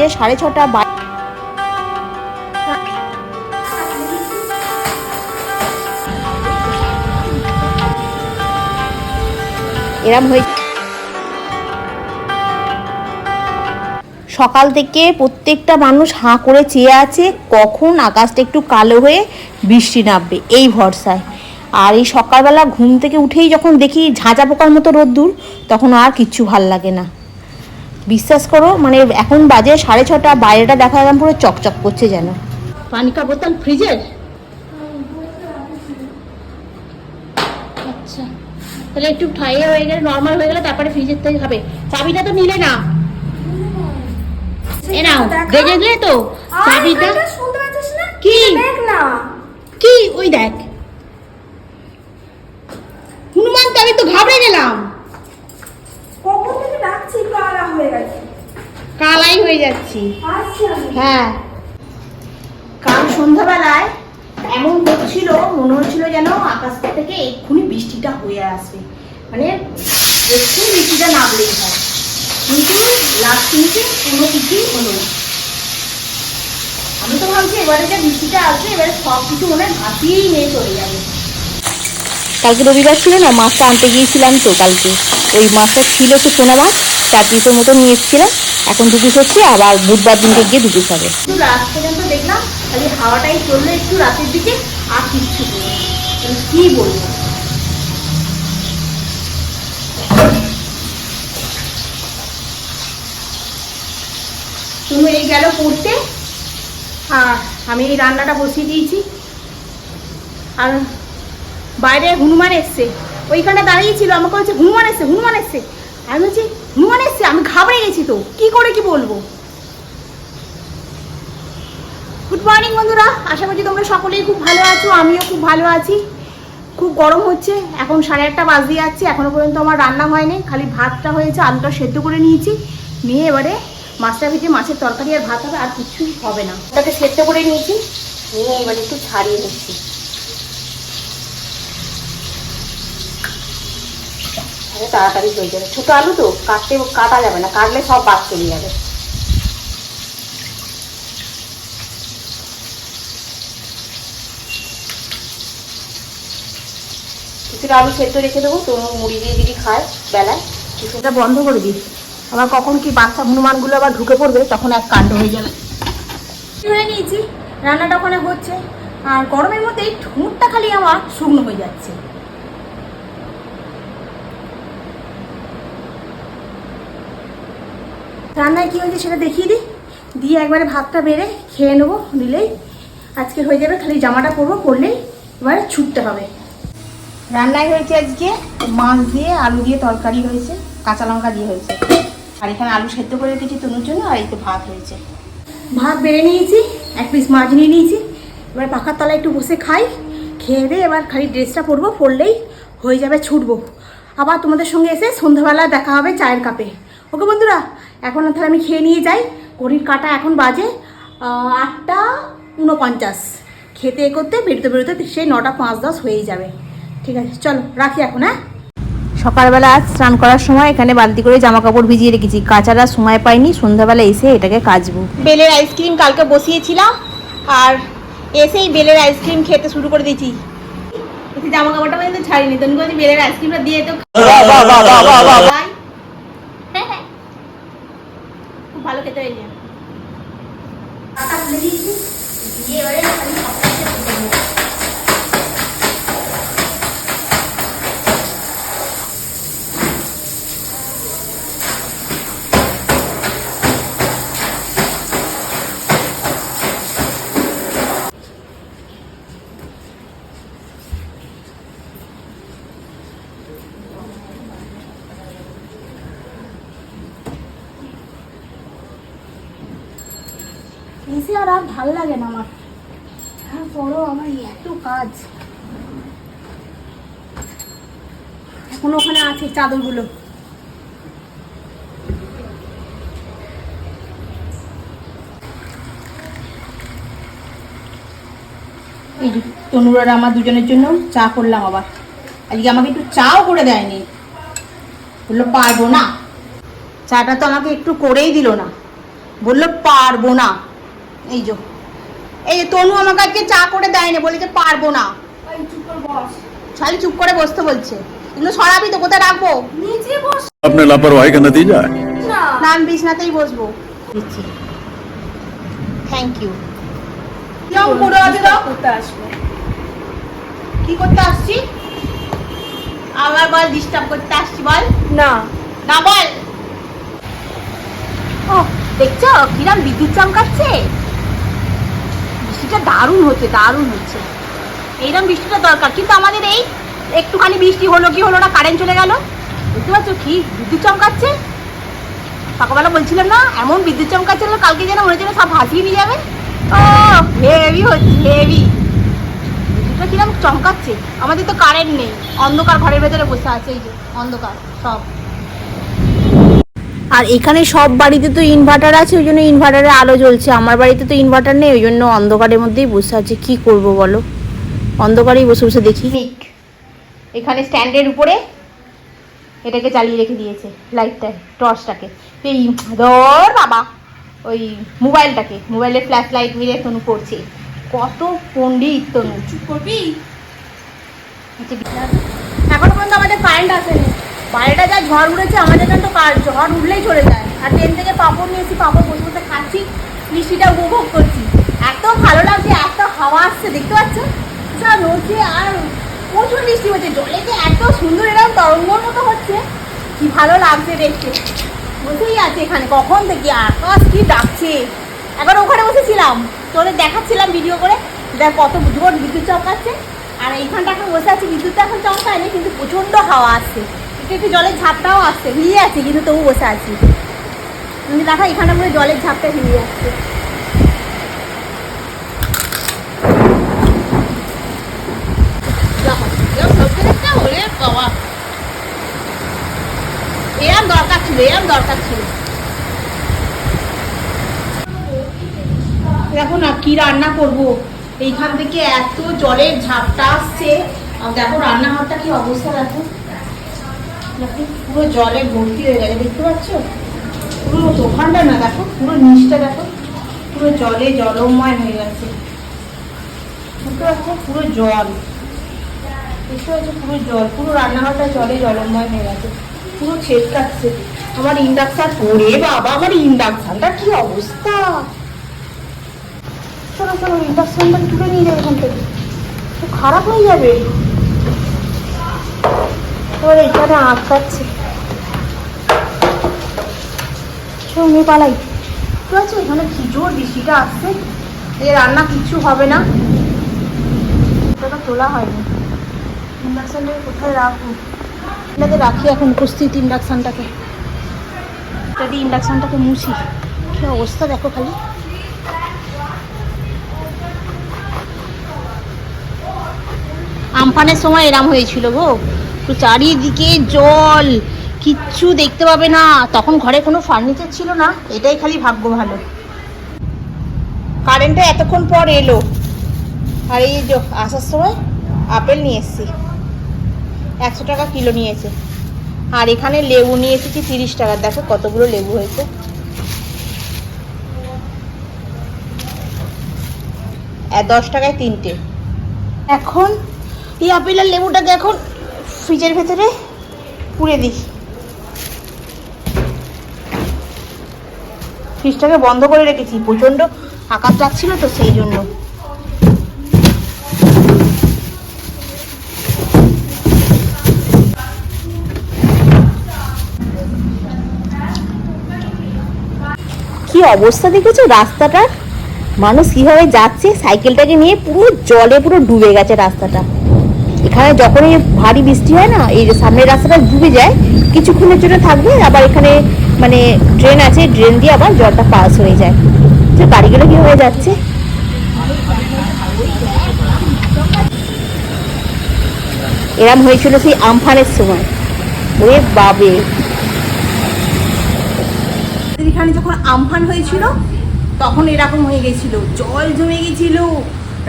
বাজে সাড়ে ছটা এরম হয়ে সকাল থেকে প্রত্যেকটা মানুষ হাঁ করে চেয়ে আছে কখন আকাশটা একটু কালো হয়ে বৃষ্টি নামবে, এই ভরসায়। আর এই সকালবেলা ঘুম থেকে উঠেই যখন দেখি ঝাঁঝা পোকার মতো রোদ্দুর, তখন আর কিচ্ছু ভালো লাগে না। বিশ্বাস করো মানে এখন বাজে সাড়ে ছটা বাইরেটা দেখা গেলাম পুরো চকচক করছে যেন। পানি কা বোতল ফ্রিজের? আচ্ছা তাহলে একটু ঠাইয়ে হয়ে গেলে নর্মাল হয়ে গেলে তারপরে ফ্রিজের থেকে খাবে। চাবিটা তো নিলে না। এ নাও দেখে। গেলে তো? চাবিটা কি? কি? ওই দেখ। হনুমান তো আমি তো ঘাবড়ে গেলাম। কখন হয়ে গেছে। কালাই হয়ে যাচ্ছি। আমি হ্যাঁ। কাল সন্ধ্যাবেলায় এমন হচ্ছিল মনে হচ্ছিল যেন আকাশ থেকে এক্ষুনি বৃষ্টিটা হয়ে আসবে। মানে এক্ষুনি বৃষ্টিটা নামলেই হয়। কিন্তু লাস্ট মিনিটে কোনো কিছুই হলো না। আমি তো ভাবছি এবারে যে বৃষ্টিটা আসবে এবারে সব কিছু মনে হয় ভাসিয়েই নিয়ে চলে যাবে। কালকে রবিবার ছিল না? মাছটা আনতে গিয়েছিলাম তো কালকে। ওই মাছটা ছিল তো সোনা মাছ। চার পিসের মতো নিয়ে এসেছিলাম এখন দু পিস হচ্ছে, আবার বুধবার দিনকে গিয়ে দু পিস হবে রাত পর্যন্ত দেখলাম, খালি হাওয়াটাই চলল, একটু রাতের দিকে আর কিচ্ছু কি বলব? তুমি এই গেল পড়তে। আর আমি এই রান্নাটা বসিয়ে দিয়েছি। আর বাইরে হনুমান এসছে। ওইখানে দাঁড়িয়ে ছিল, আমাকে হচ্ছে হনুমান এসছে হনুমান এসছে। আমি বলছি হনুমান এসছে, আমি ঘাবড়ে গেছি তো। কি করে কি বলব? গুড মর্নিং বন্ধুরা, আশা করছি তোমরা সকলেই খুব ভালো আছো, আমিও খুব ভালো আছি। খুব গরম হচ্ছে, এখন সাড়ে আটটা বাজতে যাচ্ছে, এখনও পর্যন্ত আমার রান্না হয়নি, খালি ভাতটা হয়েছে, আলুটা সেদ্ধ করে নিয়েছি। নিয়ে এবারে মাছটা ভেজে মাছের তরকারি আর ভাত হবে, আর কিছুই হবে না। ওটাকে সেদ্ধ করে নিয়েছি। নিয়ে এবারে একটু ছাড়িয়ে নিচ্ছি। তাড়াতাড়ি হয়ে যাবে। ছোটো আলু তো কাটতে কাটা যাবে না কাটলে সব বাদ চলে যাবে। কিছুটা আলু সেদ্ধ রেখে দেবো তো মুড়ি দিয়ে যদি খায় বেলায়। কিছুটা বন্ধ করে দিই। আবার কখন কি বাচ্চা হনুমানগুলো আবার ঢুকে পড়বে তখন এক কাণ্ড হয়ে যাবে। হয়ে নিয়েছি রান্নাটা ওখানে হচ্ছে। আর গরমের মধ্যে এই ঠোঁটটা খালি আমার শুকনো হয়ে যাচ্ছে। রান্নায় কী হয়েছে সেটা দেখিয়ে দিই। দিয়ে একবারে ভাতটা বেড়ে খেয়ে নেব দিলেই। আজকে হয়ে যাবে খালি জামাটা পরবো পরলেই এবারে ছুটতে হবে। রান্নায় হয়েছে আজকে মাছ দিয়ে আলু দিয়ে তরকারি হয়েছে কাঁচা লঙ্কা দিয়ে হয়েছে। আর এখানে আলু সেদ্ধ করে রেখেছি তনুর জন্য আর এই তো ভাত হয়েছে। ভাত বেড়ে নিয়েছি এক পিস মাছ নিয়ে নিয়েছি। এবার পাখার তলায় একটু বসে খাই খেয়ে দিয়ে এবার খালি ড্রেসটা পরবো পরলেই হয়ে যাবে ছুটবো। আবার তোমাদের সঙ্গে এসে সন্ধ্যাবেলা দেখা হবে চায়ের কাপে। ওকে বন্ধুরা এখন তাহলে আমি খেয়ে নিয়ে যাই। ঘড়ির কাটা এখন বাজে আটটা উনপঞ্চাশ। খেতে এ করতে বেরোতে বেরোতে সেই নটা পাঁচ দশ হয়েই যাবে। ঠিক আছে চলো রাখি এখন হ্যাঁ? সকালবেলা আজ স্নান করার সময় এখানে বালতি করে জামা কাপড় ভিজিয়ে রেখেছি। কাচারা সময় পাইনি সন্ধ্যাবেলা এসে এটাকে কাচবো। বেলের আইসক্রিম কালকে বসিয়েছিলাম আর এসেই বেলের আইসক্রিম খেতে শুরু করে দিয়েছি। জামা কাপড়টা কিন্তু ছাড়িনি তুমি বলছি বেলের আইসক্রিমটা দিয়ে তো খাই। হ্যাঁ, হ্যাঁ। খুব ভালো খেতে হয়েছে দিয়ে এবারে খালি সবটাকে খেতে হবে। এসে আর আর ভালো লাগে না আমার তারপরও আমার এত কাজ। এখন ওখানে আছে চাদরগুলো। এই যে তনুর আর আমার দুজনের জন্য চা করলাম আবার। আজকে আমাকে একটু চাও করে দেয়নি। বলল, পারব না। চাটা তো আমাকে একটু করেই দিল না। বলল, পারব না। এই যে। এই তনু আমাকে আজকে চা করে দেয়নি বলি পারব না। চুপ করে বসতে বলছে। এগুলো সরাবি তো কোথায় রাখব? আপনি লাপরওয়াহি কেন দিয়ে যায়? না। আমি বিছনাতেই বসবো। দিচ্ছি। থ্যাংক ইউ কি করতে আসছি? আবার বল ডিস্টার্ব করতে আসছি বল। না। না বল। ও দেখছ কিরম বিদ্যুৎ চমকাচ্ছে? বৃষ্টিটা দারুণ হচ্ছে দারুণ হচ্ছে। এইরকম বৃষ্টিটা দরকার কিন্তু আমাদের এই একটুখানি বৃষ্টি হলো কি হলো না কারেন্ট চলে গেল। বুঝতে পারছ? কি বিদ্যুৎ চমকাচ্ছে? সকালবেলা বলছিলাম না এমন বিদ্যুৎ চমকাচ্ছে না, কালকে যেন মনে হচ্ছে সব ভাসিয়ে নিয়ে যাবে। ও হেভি হচ্ছে হেভি বিদ্যুৎটা কিরম চমকাচ্ছে? আমাদের তো কারেন্ট নেই। অন্ধকার ঘরের ভেতরে বসে আছে এই যে অন্ধকার সব। আর এখানে সব বাড়িতে তো ইনভার্টার আছে ওই জন্য ইনভার্টারে আলো জ্বলছে। আমার বাড়িতে তো ইনভার্টার নেই ওই জন্য অন্ধকারের মধ্যেই বসে আছে। কি করব বলো? অন্ধকারেই বসে বসে দেখি। এখানে স্ট্যান্ডের উপরে এটাকে চালিয়ে রেখে দিয়েছে লাইটটা টর্চটাকে এই ধর বাবা ওই মোবাইলটাকে মোবাইলের ফ্ল্যাশ লাইট মিলে তনু করছে। কত পণ্ডিত তনু। চুপ করবি? এখন পর্যন্ত আমাদের কারেন্ট আসেনি। বাইরেটা যা ঝড় উড়েছে আমাদের এখানে তো কার- ঝড় উঠলেই চলে যায়। আর ট্রেন থেকে পাপড় নিয়েছি পাপড় বসে বসে খাচ্ছি বৃষ্টিটা উপভোগ করছি। এত ভালো লাগছে এত হাওয়া আসছে, দেখতে পাচ্ছ? সব নড়ছে আর প্রচুর বৃষ্টি হচ্ছে। জলে যে এত সুন্দর এরকম তরঙ্গর মতো হচ্ছে, কি ভালো লাগছে দেখতে। বসেই আছে এখানে, কখন থেকে আকাশ কি ডাকছে। এখন ওখানে বসেছিলাম, তোদের দেখাচ্ছিলাম ভিডিও করে। দেখ কত জোর বিদ্যুৎ চমকাচ্ছে। আর এইখানটা এখন বসে আছে, বিদ্যুৎটা এখন চমকায়নি, কিন্তু প্রচণ্ড হাওয়া আসছে। একটু একটু জলের ঝাপটাও আসছে, ভিজে আছে, কিন্তু তবু বসে আছি। তুমি দেখা এখানে মনে জলের ঝাপটা ভিজে যা এরম দরকার ছিল এরম দরকার ছিল। দেখো না কি রান্না করব। এইখান থেকে এত জলের ঝাপটা আসছে। দেখো রান্নাঘরটা কি অবস্থা দেখো। পুরো জলে ভর্তি হয়ে গেছে, দেখতে পাচ্ছ? পুরো দোকানটা না, দেখো, পুরো নিচটা দেখো। পুরো জলে জলময় হয়ে গেছে। দেখতে পাচ্ছ? পুরো জল। দেখতে পাচ্ছ? পুরো জল, পুরো রান্নাঘরটা জলে জলময় হয়ে গেছে। পুরো ছেটকাচ্ছে আমার ইন্ডাকশন, ওরে বাবা, আমার ইন্ডাকশনটা কি অবস্থা? চলো ইন্ডাকশনটা তুলে নিয়ে যাবে এখান থেকে। খারাপ হয়ে যাবে। এবার এখানে আটকাচ্ছে নিয়ে পালাই ঠিক আছে, এখানে কি জোর বৃষ্টিটা আসছে? এ রান্না কিচ্ছু হবে না। এটা তোলা হয়নি। ইন্ডাকশনটাকে কোথায় রাখব? এটাকে রাখি এখন উপস্থিত ইন্ডাকশনটাকে। দিয়ে ইন্ডাকশনটাকে মুছি। কি অবস্থা দেখো খালি। আমফানের সময় এরাম হয়েছিল গো। তো চারিদিকে জল, কিচ্ছু দেখতে পাবে না। তখন ঘরে কোনো ফার্নিচার ছিল না, এটাই খালি ভাগ্য ভালো। কারেন্টটা এতক্ষণ পর এলো। আর এই যে আসার সময় আপেল নিয়ে এসেছি। একশো টাকা কিলো নিয়েছে। আর এখানে লেবু নিয়ে এসেছি তিরিশ টাকার দেখো কতগুলো লেবু হয়েছে। দশ টাকায় তিনটে। এখন এই আপেল আর লেবুটাকে এখন ফ্রিজের ভেতরে পুড়ে দিই ফ্রিজটাকে বন্ধ করে রেখেছি, প্রচণ্ড আকাশ লাগছিল তো সেই জন্য। কি অবস্থা দেখেছ রাস্তাটার? মানুষ কীভাবে যাচ্ছে, সাইকেলটাকে নিয়ে পুরো জলে পুরো ডুবে গেছে রাস্তাটা। এখানে যখন এই ভারী বৃষ্টি হয় না, এই যে সামনের রাস্তাটা ডুবে যায়, কিছুক্ষণের জন্য থাকবে, আবার এখানে মানে ড্রেন আছে ড্রেন দিয়ে আবার জলটা পাস হয়ে যায়। তো গাড়িগুলো কীভাবে যাচ্ছে? এরম হয়েছিল সেই আমফানের সময়। ওরে বাবে এখানে যখন আমফান হয়েছিল, তখন এরকম হয়ে গেছিল, জল জমে গেছিল।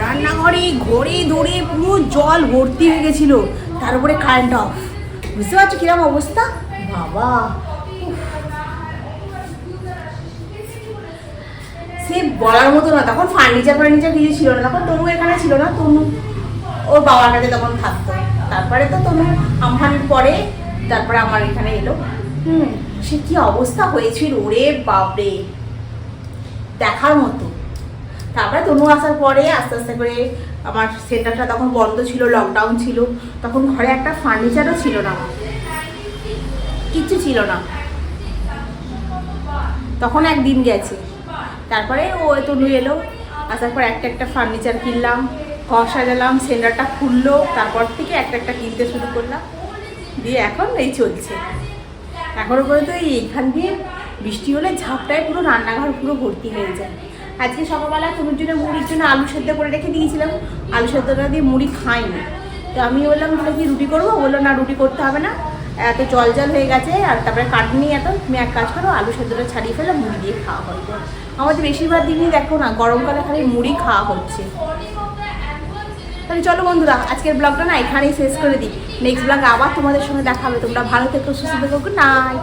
রান্নাঘরে ঘরে দৌড়ে পুরো জল ভর্তি হয়ে গেছিল। তার উপরে কারেন্ট অফ বুঝতে পারছ কিরম অবস্থা? বাবা। সে বলার মতো না, তখন ফার্নিচার ফার্নিচার কিছু ছিল না, তখন তনু এখানে ছিল না, তনু ওর বাবার কাছে তখন থাকতো। তারপরে তো তনু আমফানের পরে তারপরে আমার এখানে এলো। হুম, সে কি অবস্থা হয়েছিল ওরে বাপরে। দেখার মতো। তারপরে তনু আসার পরে আস্তে আস্তে করে আমার সেন্টারটা তখন বন্ধ ছিল লকডাউন ছিল। তখন ঘরে একটা ফার্নিচারও ছিল না কিচ্ছু ছিল না। তখন একদিন গেছে। তারপরে ও, তনু এলো। আসার পর একটা একটা ফার্নিচার কিনলাম, ঘর সাজালাম, সেন্টারটা খুললো, তারপর থেকে একটা একটা কিনতে শুরু করলাম। দিয়ে এখন এই চলছে। এখনও পর্যন্ত এই এখান দিয়ে বৃষ্টি হলে ঝাপটায় পুরো রান্নাঘর পুরো ভর্তি হয়ে যায়। আজকে সকালবেলা তনুর জন্য মুড়ির জন্য আলু সেদ্ধ করে রেখে দিয়েছিলাম। আলু সেদ্ধটা দিয়ে মুড়ি খাইনি। তো আমি বললাম, তাহলে কি রুটি করব? বলল, না, রুটি করতে হবে না। এত জল জল হয়ে গেছে, আর তারপরে কাটনি এত। তুমি এক কাজ করো, আলু সেদ্ধটা ছাড়িয়ে ফেলে, মুড়ি দিয়ে খাওয়া হবে আমাদের বেশিরভাগ দিনই দেখো না গরমকালে খালি মুড়ি খাওয়া হচ্ছে। তাহলে চলো বন্ধুরা, আজকের ব্লগটা না এখানেই শেষ করে দিই। নেক্সট ব্লগ আবার তোমাদের সঙ্গে দেখা হবে। তোমরা ভালো থেকো, সুস্থ থেকো নাইট